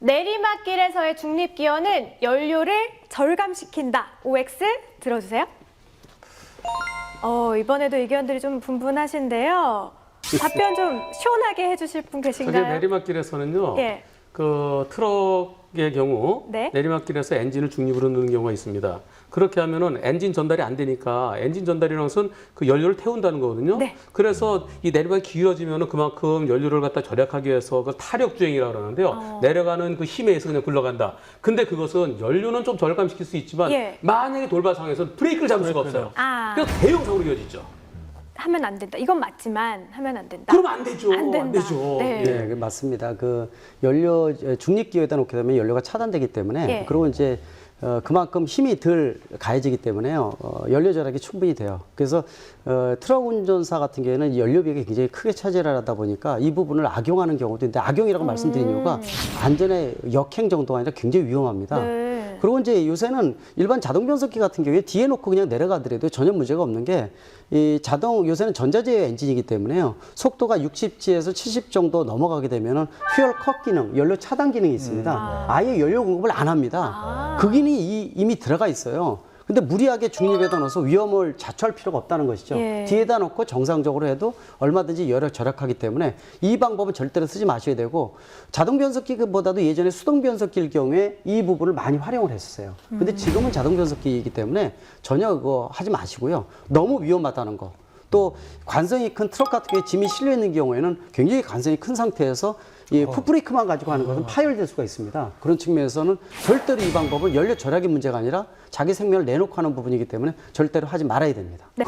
내리막길에서의 중립기어는 연료를 절감시킨다. OX 들어주세요. 어, 이번에도 의견들이 좀 분분하신데요. 답변 좀 시원하게 해주실 분 저게 계신가요? 내리막길에서는요. 예. 그 트럭 의 경우 네. 내리막길에서 엔진을 중립으로 넣는 경우가 있습니다. 그렇게 하면은 엔진 전달이 안 되니까 엔진 전달이라는 것은 그 연료를 태운다는 거거든요. 네. 그래서 이 내리막이 길어지면은 그만큼 연료를 갖다 절약하기 위해서 그 타력 주행이라고 그러는데요. 어. 내려가는 그 힘에 의해서 그냥 굴러간다. 근데 그것은 연료는 좀 절감시킬 수 있지만 예. 만약에 돌발 상황에서는 브레이크를 잡을 수가 없어요. 아, 그래서 대형 사고로 이어지죠. 하면 안 된다. 이건 맞지만 하면 안 된다. 그러면 안 되죠. 안 된다. 되죠. 네. 예. 네, 그 맞습니다. 그 연료 중립 기어에다 놓게 되면 연료가 차단되기 때문에 예. 그리고 이제 어, 그만큼 힘이 덜 가해지기 때문에요. 어, 연료 절약이 충분히 돼요. 그래서 어, 트럭 운전사 같은 경우에는 연료비가 굉장히 크게 차지를 하다 보니까 이 부분을 악용하는 경우도 있는데 악용이라고 말씀드린 이유가 안전의 역행 정도가 아니라 굉장히 위험합니다. 네. 그리고 이제 요새는 일반 자동 변속기 같은 경우에 뒤에 놓고 그냥 내려가더라도 전혀 문제가 없는 게 이 자동 요새는 전자제어 엔진이기 때문에요. 속도가 60지에서 70 정도 넘어가게 되면은 퓨얼 컷 기능, 연료 차단 기능이 있습니다. 아예 연료 공급을 안 합니다. 아. 그 기능이 이- 이미 들어가 있어요. 근데 무리하게 중립에다 넣어서 위험을 자초할 필요가 없다는 것이죠. 예. 뒤에다 놓고 정상적으로 해도 얼마든지 열을 절약하기 때문에 이 방법은 절대로 쓰지 마셔야 되고 자동 변속기보다도 예전에 수동 변속기일 경우에 이 부분을 많이 활용을 했었어요. 근데 지금은 자동 변속기이기 때문에 전혀 그거 하지 마시고요. 너무 위험하다는 거. 또 관성이 큰 트럭 같은 경우에 짐이 실려 있는 경우에는 굉장히 관성이 큰 상태에서 이 풋브레이크만 가지고 하는 것은 파열될 수가 있습니다. 그런 측면에서는 절대로 이 방법은 연료 절약의 문제가 아니라 자기 생명을 내놓고 하는 부분이기 때문에 절대로 하지 말아야 됩니다. 네.